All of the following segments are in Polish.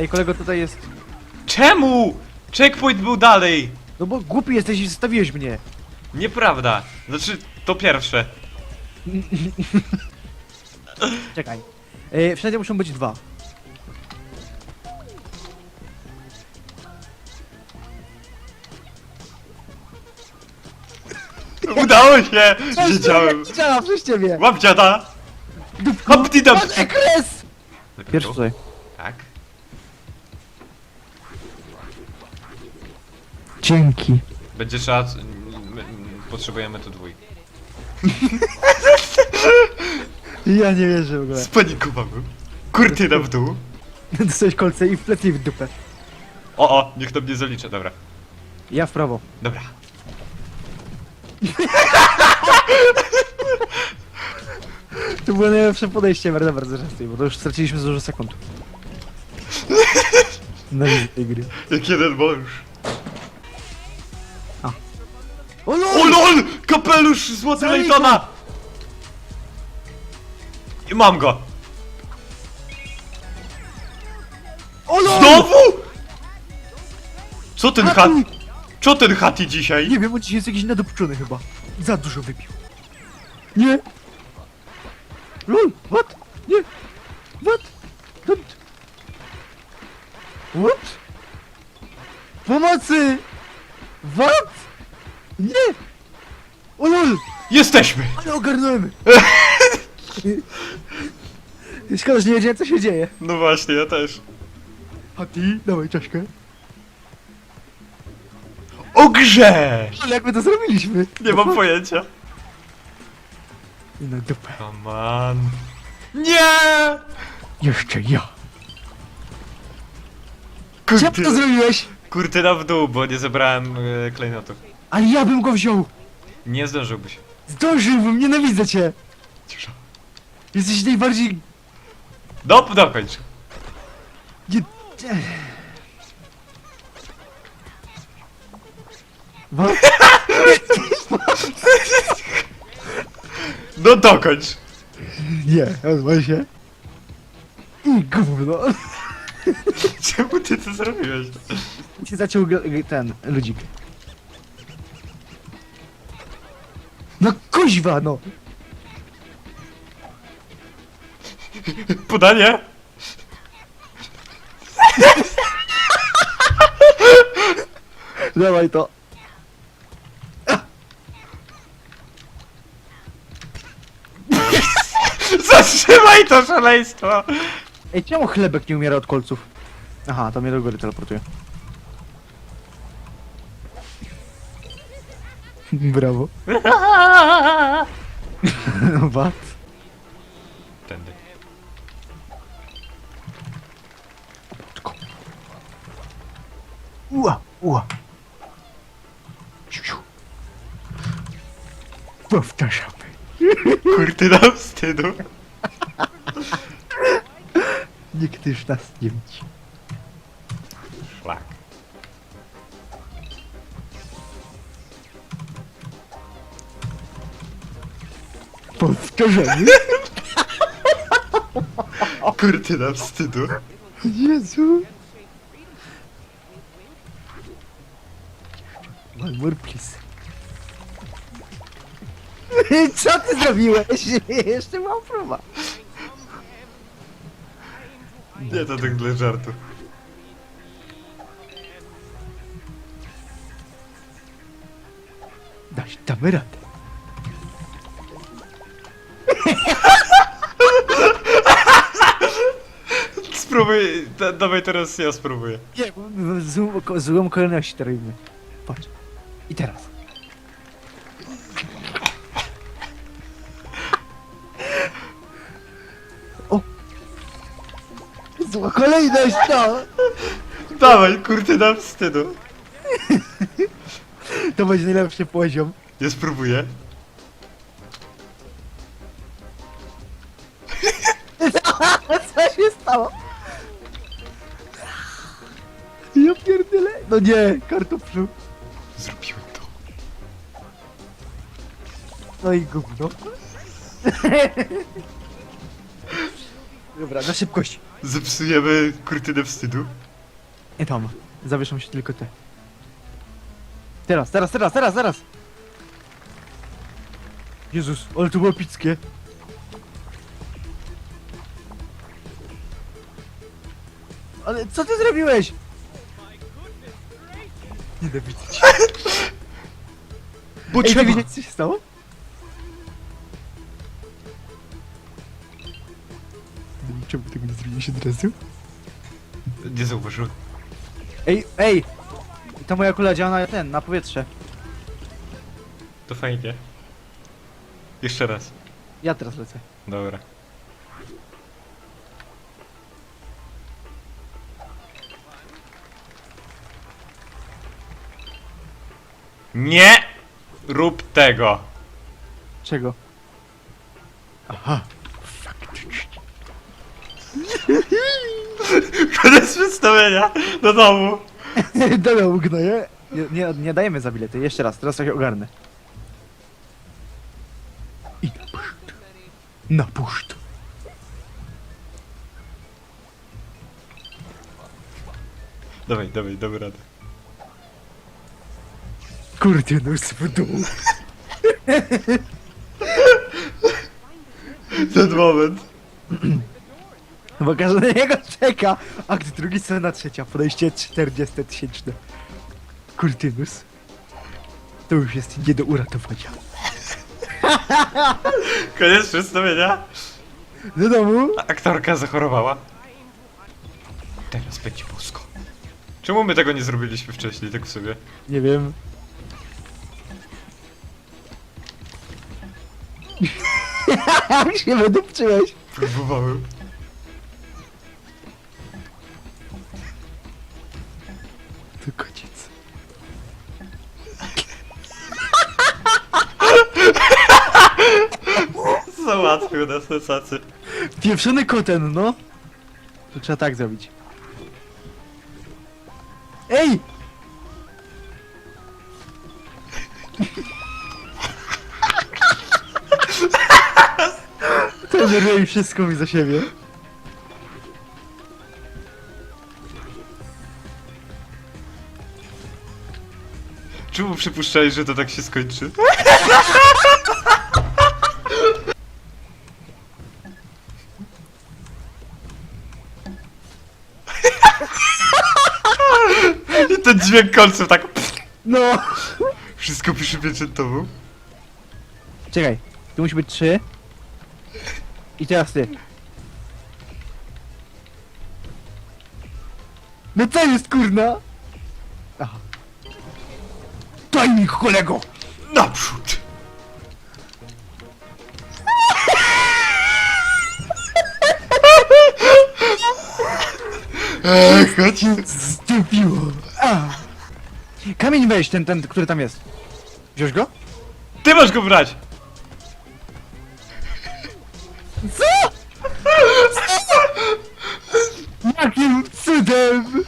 Ej, kolego, tutaj jest... Czemu? Checkpoint był dalej! No bo głupi jesteś i zostawiłeś mnie. Nieprawda. Znaczy, to pierwsze. Czekaj. Ej, wszędzie muszą być dwa. Udało się! Wiedziałem. Działa przez ciebie! Łap dziada! Patrz, kres! Pierwszy tutaj. Dzięki. Będzie trzeba... m- Potrzebujemy tu dwójki. Ja nie wierzę w ogóle. Spanikowałem. Kurtyna w dół. Dostałeś kolce i w plecy i w dupę. O, o, niech to mnie zaliczy, dobra. Ja w prawo. Dobra. To było najlepsze podejście, bardzo, bardzo często, bo to już straciliśmy za dużo sekund. Na tej gry. Jak jeden mąż. O O lol! lol! Kapelusz złoty Zalej Laytona! I mam go! O lol! Znowu?! Co ten hat... Hati! Co ten Hati dzisiaj? Nie wiem, on dzisiaj jest jakiś nadopczony chyba. Za dużo wypił. Nie! LOL! What? Nie! What? Don't... What? Pomocy! What? Nie! O lol! Jesteśmy! Ale ogarnąłem! Szkoda, że nie wiedziałem co się dzieje. No właśnie, ja też. Hati, dawaj czaszkę. O grze! Ale jak my to zrobiliśmy? Nie mam pojęcia. I na dupę. Come on. Nie! Jeszcze ja. Czemu to zrobiłeś? kurtyna w dół, bo nie zebrałem e, klejnotów. Ale ja bym go wziął! Nie zdążyłbyś. Zdążyłbym, nienawidzę cię! Cisza. Jesteś najbardziej... Dop, dokończ. Nie... No dokończ. Nie, odwal się. I gówno. Czemu ty to zrobiłeś? się zaciął ten, ludzik. Kuźwa, no! Podanie? Dawaj to. Zatrzymaj to szaleństwo! Ej, czemu chlebek nie umiera od kolców? Aha, to mnie do góry teleportuje. Brawo. Wat? Tędy. Ua, ua. Ciu, ciu. Powtarzamy. Kurtyna wstydu. Nikt już nas nie widzi. Powtarzamy. Kurtyna wstydu. Jezu. One more please. Co ty zrobiłeś? Jeszcze mam próba. Nie, to tak dla żartu. Daś, damy radę. Spróbuj, da, dawaj teraz ja spróbuję. Nie, bo w złą, złą kolejności to robimy. Patrz. I teraz. O! Zła kolejność to! Dawaj, kurtyna wstydu. To będzie najlepszy poziom. Ja spróbuję. Stało? Ja pierdolę. No nie, kartoflu. Zrobiłem to. No i gówno. Dobra, na szybkość. Zepsujemy kurtynę wstydu. Nie tam. Zawieszą się tylko te. Teraz, teraz, teraz, teraz, teraz! Jezus, ale to było epickie. Ale co ty zrobiłeś? Nienawidzę cię. Bo Ej, trzeba. widzieć co się stało? Czemu tego nie zrobiłeś od razu? Nie zauważyłem. Ej, ej! Ta moja kula działa na ten, na powietrze. To fajnie. Jeszcze raz. Ja teraz lecę. Dobra. Nie rób tego. Czego? Aha. Faktycznie. Koniec przedstawienia do domu. Dobra, ugnoję. Nie, nie, nie dajemy za bilety. Jeszcze raz, teraz trochę ogarnę. I na puszt. Na puszt. Dawaj, dawaj, damy radę. Kurde, no w dół. Ten moment. Bo każdy na niego czeka. Akt drugi, scena trzecia. Podejście 40 tysięczne. Kurtynus. To już jest nie do uratowania. Koniec przedstawienia. Do domu. Aktorka zachorowała. Teraz będzie bosko. Czemu my tego nie zrobiliśmy wcześniej, tak w sobie? Nie wiem. Jak się wydupczyłeś? Próbowałem. To koniec. Załatwił nas na cacy. Pieprzony koten, no. To trzeba tak zrobić. Ej! Zrobię wszystko mi za siebie. Czemu przypuszczałeś, że to tak się skończy? I ten dźwięk końców tak... No! Wszystko pisze pieczętową. Czekaj, tu musi być trzy. I teraz ty. No co jest kurna? Aha. Daj mi kolego! Naprzód! Eee, chodź. Zdupiło! A. Kamień weź, ten, ten, który tam jest. Wziąłeś go? Ty masz go brać! Co? Jakim cudem?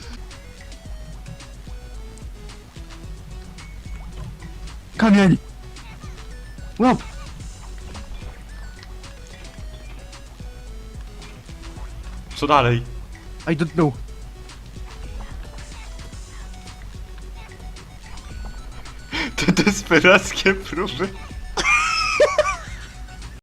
Kamień! Łap! Co dalej? I don't know. Te desperackie próby.